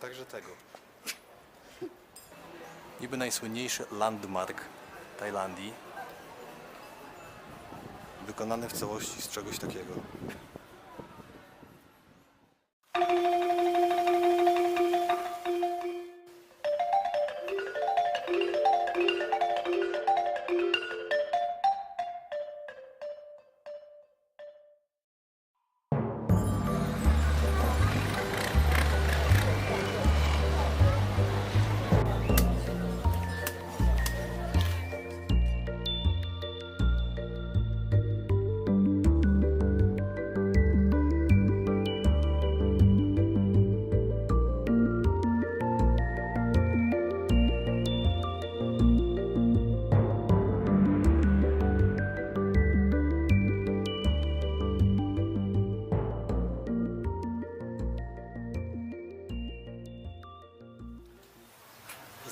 Także tego. Niby najsłynniejszy landmark Tajlandii. Wykonany w całości z czegoś takiego.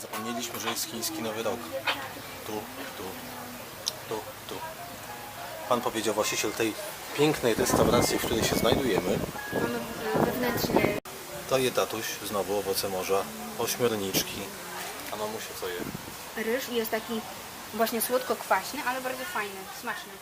Zapomnieliśmy, że jest chiński nowy rok. Tu, tu, tu, tu. Pan powiedział właściciel tej pięknej restauracji, w której się znajdujemy. Wewnętrznie To je tatuś, znowu owoce morza, ośmiorniczki. A mamusia co je? ryż i jest taki właśnie słodko-kwaśny, ale bardzo fajny, smaczny.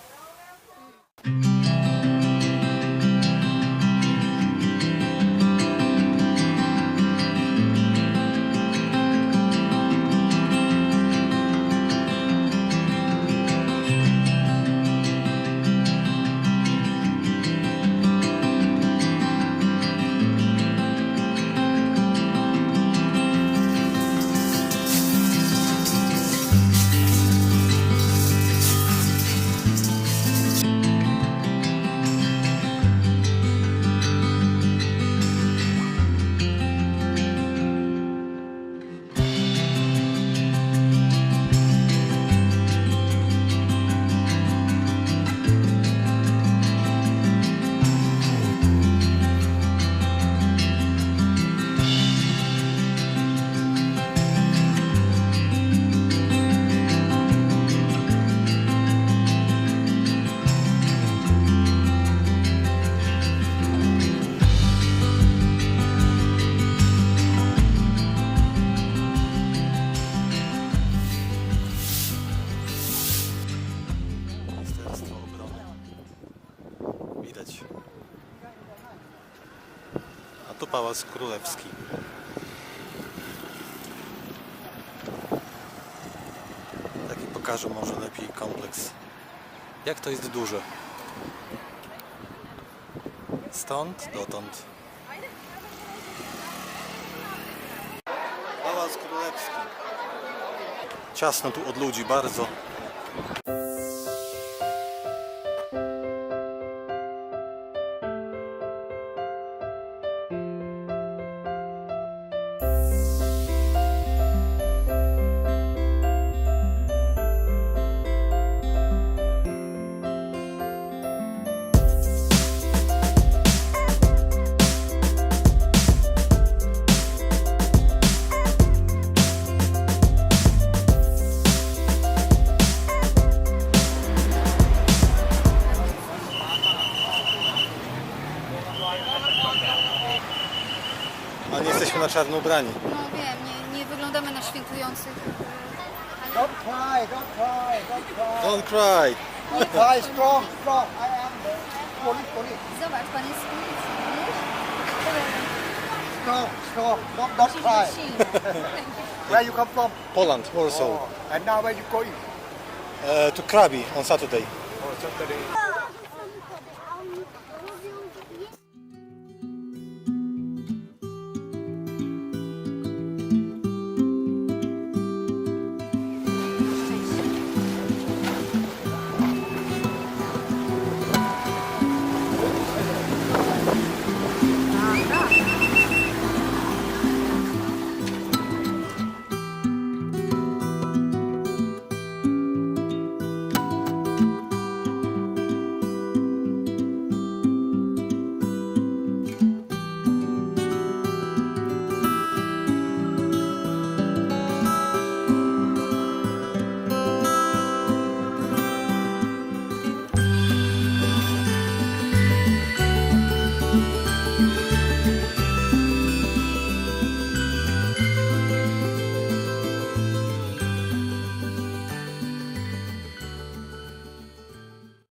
Tu Pałac Królewski. Taki pokażę może lepiej kompleks. Jak to jest duże. Stąd dotąd. Pałac Królewski. Ciasno tu od ludzi, bardzo. Czarno ubrani. No wiem, nie, nie wyglądamy na świętujących. Don't cry, don't cry, don't cry. Don't cry. Don't cry, strong, strong. I am the police, police. Zobacz, pan jest z policji. Strong, strong. Don't, don't cry. Where you come from? Poland, Warsaw. Oh, and now where you going? Uh, to Krabi on Saturday. Oh, Saturday.